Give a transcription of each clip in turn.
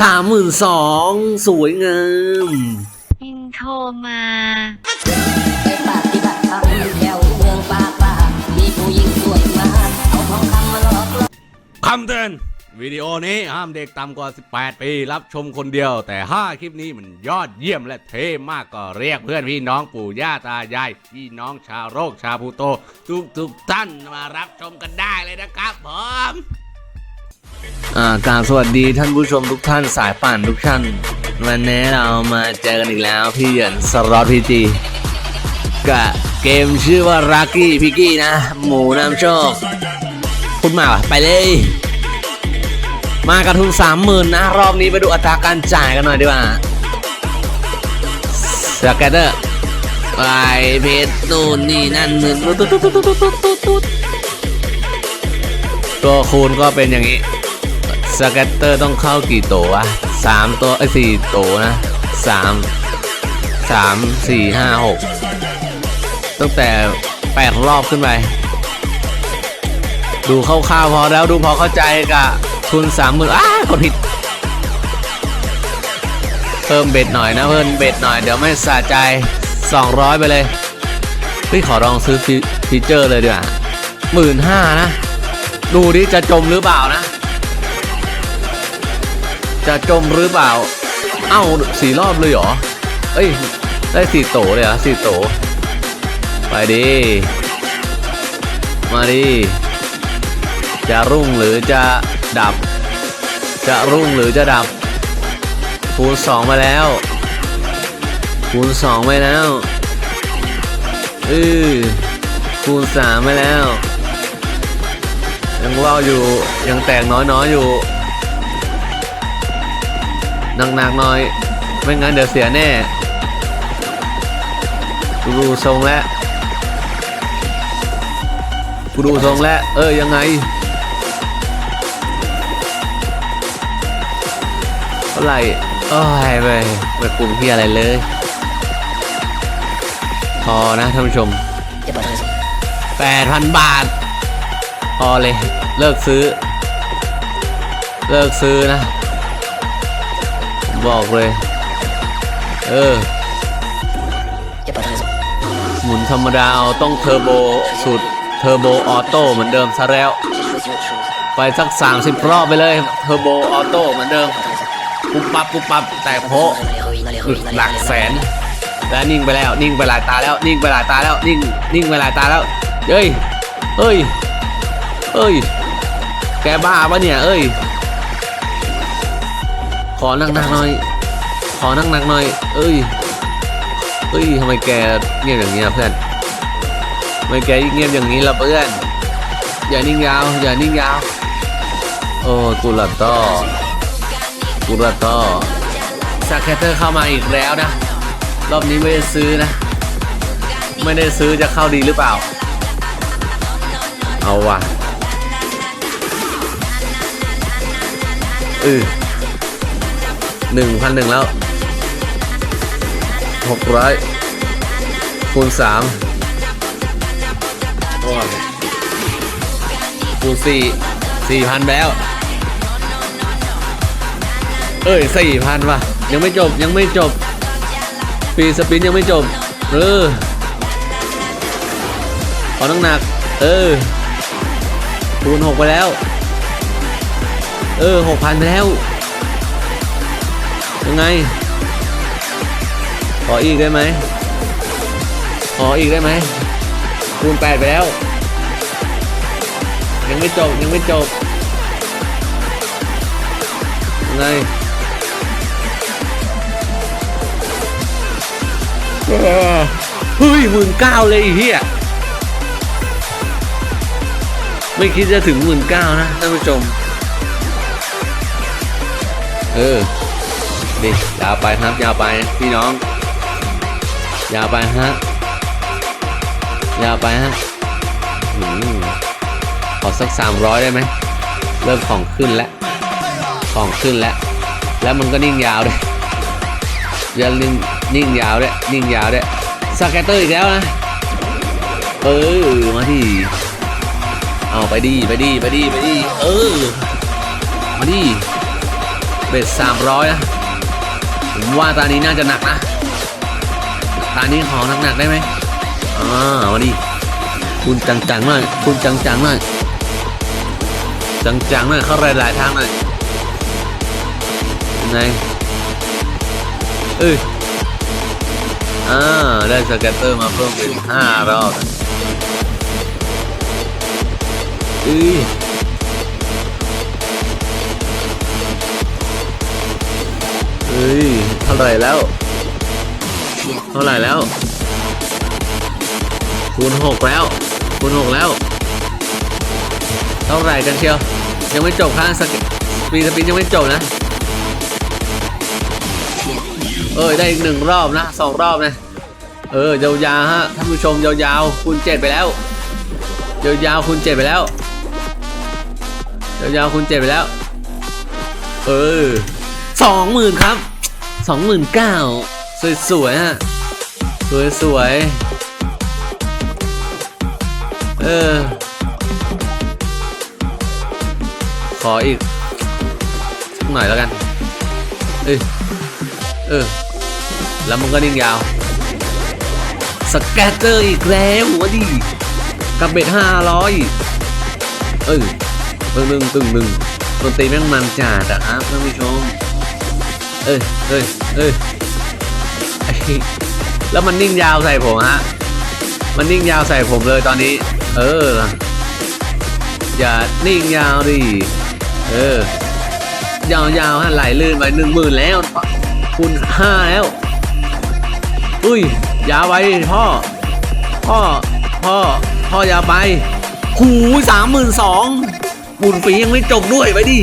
สามหมื่นสองสวยงามอินโทรมาไปปฏิบัติธรรมแถวเมืองปากป่ามีผู้หญิงสวยมากเอาทองคำมาหลอกล่อคำเตือนวิดีโอนี้ห้ามเด็กต่ำกว่า 18 ปี รับชมคนเดียว แต่ 5 คลิปนี้มันยอดเยี่ยมและเท่มากก็เรียกเพื่อนพี่น้องปู่ย่าตายาย พี่น้องชาวโรคชาวภูโต ทุกทุกๆท่านมารับชมกันได้เลยนะครับผมอ่า กราบสวัสดีท่านผู้ชมทุกท่านสายป่านทุกท่าน วันนี้เรามาเจอกันอีกแล้วพี่เหยินสล็อตพีจีกับเกมชื่อว่ารักกี้พิกกี้นะ หมูน้ำโชคพูดมาวะไปเลย มากระทุนสามหมื่นนะ รอบนี้ไปดูอัตราการจ่ายกันหน่อยดีกว่าสแกตเตอร์ไปเพชรนู่นนี่นั่นนู่นตุ๊ดตุ๊ดตุ๊ดตุ๊ดตุ๊ดตุ๊ดตุ๊ดตัวคูณก็เป็นอย่างนี้ สแกตเตอร์ต้องเข้ากี่ตัวะสามตัวไอ้สี่ตัวนะสามสามสี่ห้าหกตั้งแต่แปดรอบขึ้นไป ดูคร่าวๆพอแล้วดูพอเข้าใจกับทุนสามหมื่นอ้ากดผิด เพิ่มเบ็ดหน่อยนะเพิ่มเบ็ดหน่อยเดี๋ยวไม่สะใจ200ไปเลยพี่ขอลองซื้อฟีฟีเจอร์เลยดีกว่าหมื่นห้านะ ดูดิจะจมหรือเปล่านะ จะจมหรือเปล่า เอ้าสี่รอบเลยเหรอ เอ้ย ได้สี่โตเลยเหรอสี่โต ไปดิ มาดิ จะรุ่งหรือจะดับ จะรุ่งหรือจะดับ คูณสองมาแล้ว คูณสองไปแล้วเออคูณสามไปแล้ว ยังว่าวอยู่ ยังแตกน้อยๆอยู่ หนักๆหน่อย ไม่งั้นเดี๋ยวเสียแน่กูดูทรงแล้วกูดูทรงแล้ว เออยังไงเท่าไหร่โอ้ยไปไปกลุ่มที่อะไรเลย พอนะท่านผู้ชมจะเปิดเผย8,000บาท พอเลย เลิกซื้อ เลิกซื้อนะ บอกเลย เออจะเปิดเผยหมุนธรรมดาเอาต้องเทอร์โบสุดเทอร์โบออโต้เหมือนเดิมซะแล้ว ไปสัก 30 รอบไปเลยเทอร์โบออโต้เหมือนเดิม ปุ๊บปั๊บปุ๊บปั๊บแต่โพะหลุดหลักแสน แล้วนิ่งไปแล้วนิ่งไปหลายตาแล้วนิ่งไปหลายตาแล้วนิ่งนิ่งไปหลายตาแล้วเฮ้ยเฮ้ยเฮ้ย แกบ้าปะเนี่ย เอ้ย ขอนั่งหนักหน่อย ขอนั่งหนักหน่อย เอ้ยเฮ้ยทำไมแกเงียบอย่างนี้เพื่อนทำไมแกเงียบอย่างนี้ล่ะเพื่อน อย่านิ่งยาว อย่านิ่งยาว โอ้กุลาโตกุลาโตสแคตเตอร์เข้ามาอีกแล้วนะ รอบนี้ไม่ได้ซื้อนะ ไม่ได้ซื้อจะเข้าดีหรือเปล่า เอาว่ะเออ หนึ่งพันหนึ่งแล้วหกร้อยคูณสามคูณสี่สี่พันแล้ว เอ้ยสี่พันว่ะ ยังไม่จบยังไม่จบฟรีสปินยังไม่จบ เออขอน้ำหนัก เออคูณหกไปแล้ว เออหกพันไปแล้ว ยังไง ขออีกได้ไหม ขออีกได้ไหม คูณแปดไปแล้ว ยังไม่จบ ยังไม่จบ ยังไงเฮ้ยหมื่นเก้าเลยไอ้เฮียไม่คิดจะถึงหมื่นเก้านะท่านผู้ชม เออ ดิยาวไปครับยาวไปพี่น้อง ยาวไปฮะยาวไปฮะหืมขอสักสามร้อยได้ไหมเริ่มของขึ้นแล้วของขึ้นแล้ว แล้วมันก็นิ่งยาวด้วยย่านิ่งนิ่งยาวด้วยนิ่งยาวด้วยสแกตเตอร์อีกแล้วนะเออมาดิเอาไปดีไปดีไปดีไปดีเออมาดิเบ็ดสามร้อยนะ ผมว่าตานี้น่าจะหนักนะตานี้ของหนักๆได้ไหมอ่ามาดิคุณจังๆหน่อยคุณจังๆหน่อยจังๆหน่อยเข้าหลายๆทางหน่อยไงเอ้ยอ่าได้สแกตเตอร์มาเพิ่มเป็นห้ารอบเอ้ย ฮ้ยเท่าไหร่แล้ว เท่าไหร่แล้วคูณหกแล้วคูณหกแล้ว เท่าไหร่กันเชียว ยังไม่จบค่ะสกสปีดสปีดยังไม่จบนะ เอ้ยได้อีกหนึ่งรอบนะสองรอบนะเออยาวๆฮะท่านผู้ชมยาวๆคูณเจ็ดไปแล้วยาวๆคูณเจ็ดไปแล้วยาวๆคูณเจ็ดไปแล้ว เออสองหมื่นครับ สองหมื่นเก้าสวยสวยๆฮะสวยสวยเออ ขออีกสักหน่อยแล้วกัน เอ้ย เออ แล้วมันก็นิ่งยาว สแกตเตอร์อีกแล้ววะดิกับเบ็ดห้าร้อยเออตึงหนึ่งตึงหนึ่งดนตรีแม่งมันจัดอะครับท่านผู้ชม เอ้ยเอ้ยเอ้ยไอ้แล้วมันนิ่งยาวใส่ผมฮะ มันนิ่งยาวใส่ผมเลยตอนนี้ เออ อย่านิ่งยาวดิ เออยาวยาวๆฮะไหลลื่นไปหนึ่งหมื่นแล้ว คุณห้าแล้ว อุ้ย ยาวไปพ่อ พ่อ พ่อ พ่อยาวไป หูสามหมื่นสองบุญปียังไม่จบด้วยไปดิ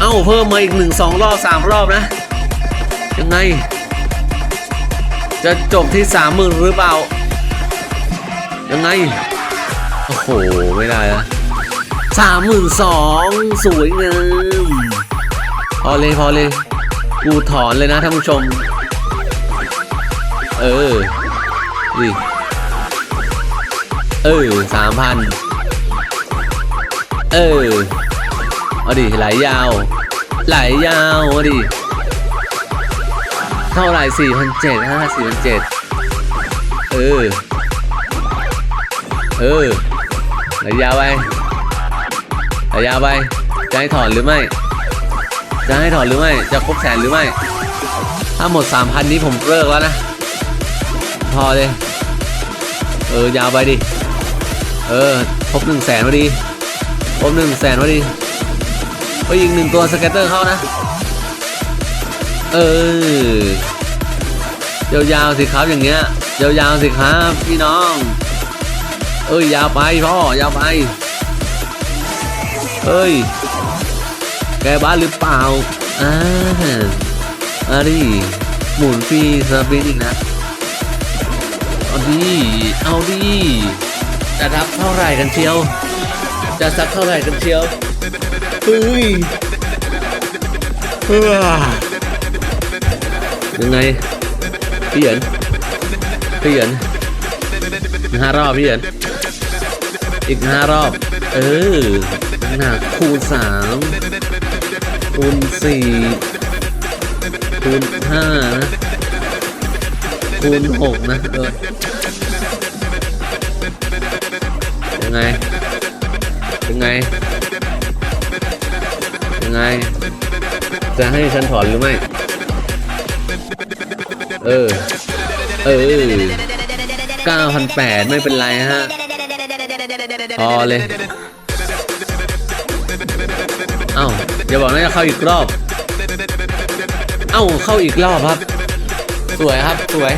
เอ้าเพิ่มมาอีกหนึ่งสองรอบสามรอบนะ ยังไง จะจบที่สามหมื่นหรือเปล่า ยังไง โอ้โห ไม่ได้ละสามหมื่นสองสวยงามพอเลยพอเลย กูถอนเลยนะท่านผู้ชม เออดิเออสามพันเออ เอาดิไหลยาว ไหลยาวเอาดิเท่าไหร่สี่พันเจ็ดห้าสี่พันเจ็ดเออ เออไหลยาวไปไหลยาวไป จะให้ถอนหรือไม่ จะให้ถอนหรือไม่ จะครบแสนหรือไม่ ถ้าหมดสามพันนี้ผมเลิกแล้วนะ พอเลย เออ ยาวไปดิ เออ ครบหนึ่งแสนพอดี ครบหนึ่งแสนพอดี ไปอีกหนึ่งตัวสเก็ตเตอร์เข้านะ เออยาวๆสิครับอย่างเงี้ยยาวๆสิครับพี่น้อง เอ้ยยาวไปพ่อยาวไปเฮ้ย แกบ้าหรือเปล่าอ่าอาดิหมุนฟรีสปินอีกนะเอาดิเอาดิจะรับเท่าไหร่กันเชียว จะซักเท่าไหร่กันเชียว เฮ้ยเฮ้อยังไงพี่เหยนพี่เหยนห้ารอบพี่เหยนอีกห้ารอบ เออหนักคูณสามคูณสี่คูณห้านะคูณหกนะเออยังไงยังไง ยังไง จะให้ฉันถอนหรือไม่ เออ เออ9,800ไม่เป็นไรฮะ พอเลย เอ้าอย่าบอกนะจะเข้าอีกรอบ เอ้าเข้าอีกรอบครับ สวยครับสวย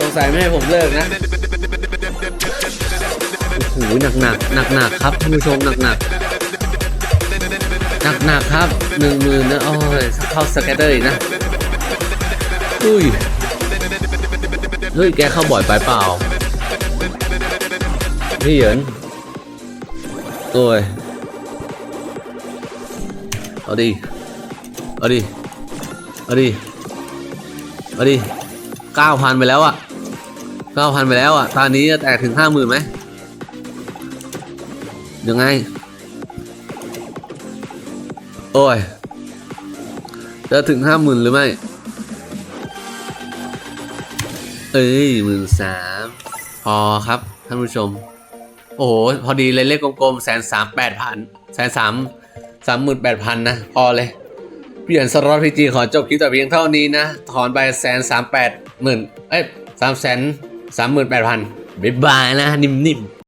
สงสัยไม่ให้ผมเลิกนะโอ้โหหนักหนักหนักหนักครับท่านผู้ชมหนักหนัก นักหนักๆครับหนึ่งหมื่นนะโอ้ยเข้าสแกตเตอร์อีกนะอุ้ยเฮ้ยแกเข้าบ่อยไปเปล่าพี่เหยินโอ้ยเอาดิเอาดิเอาดิเอาดิเก้าพันไปแล้วอะเก้าพันไปแล้วอะตอนนี้จะแตกถึงห้าหมื่นไหมยังไง โอ้ย จะถึงห้าหมื่นหรือไม่ เอ้ยหมื่นสามพอครับ ท่านผู้ชม โอ้โห พอดีเลยเลขกลมๆแสนสามแปดพันแสนสามสามหมื่นแปดพันนะ พอเลย เปลี่ยนสล็อตพีจีขอจบคลิปแต่เพียงเท่านี้นะ ถอนไปแสนสามแปดหมื่นเอ้ยสามแสนสามหมื่นแปดพันบ๊ายบายนะ นิ่มๆ